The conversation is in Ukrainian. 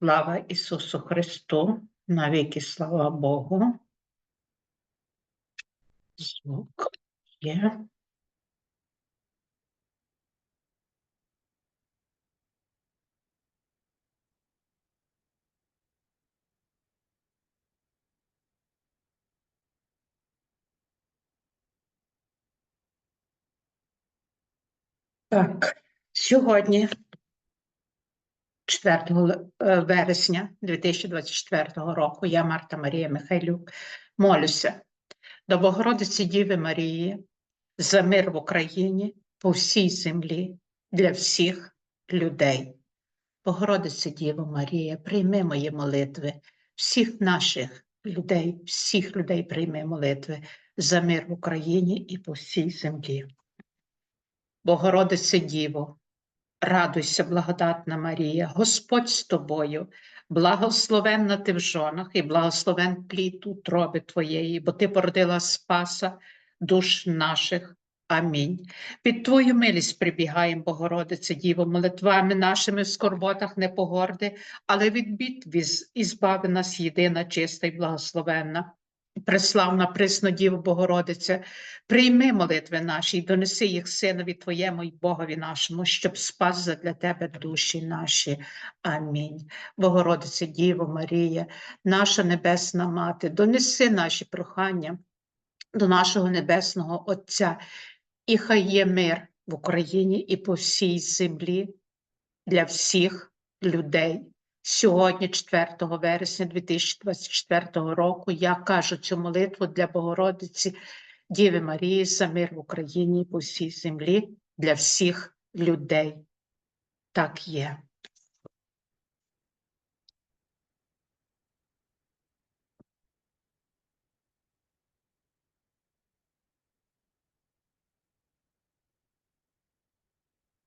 Слава Ісусу Христу, навіки слава Богу. Звук є. Так, сьогодні, 4 е, вересня 2024 року, я Марта Марія Михайлюк, молюся до Богородиці Діви Марії за мир в Україні по всій землі для всіх людей. Богородице Діво Марія, прийми мої молитви, всіх наших людей, всіх людей прийми молитви за мир в Україні і по всій землі. Богородице Діво, радуйся, благодатна Марія, Господь з тобою, благословенна ти в жонах і благословен плід утроби твоєї, бо ти породила Спаса душ наших. Амінь. Під Твою милість прибігаємо, Богородице Діво, молитвами нашими в скорботах не погорди, але від бід ізбави нас єдина, чиста і благословенна. Преславна присно Діво Богородице, прийми молитви наші і донеси їх синові Твоєму і Богові нашому, щоб спас задля Тебе душі наші. Амінь. Богородице Діво Марія, наша Небесна Мати, донеси наші прохання до нашого Небесного Отця, і хай є мир в Україні і по всій землі для всіх людей. Сьогодні, 4 вересня 2024 року, я кажу цю молитву для Богородиці Діви Марії за мир в Україні по всій землі для всіх людей. Так є.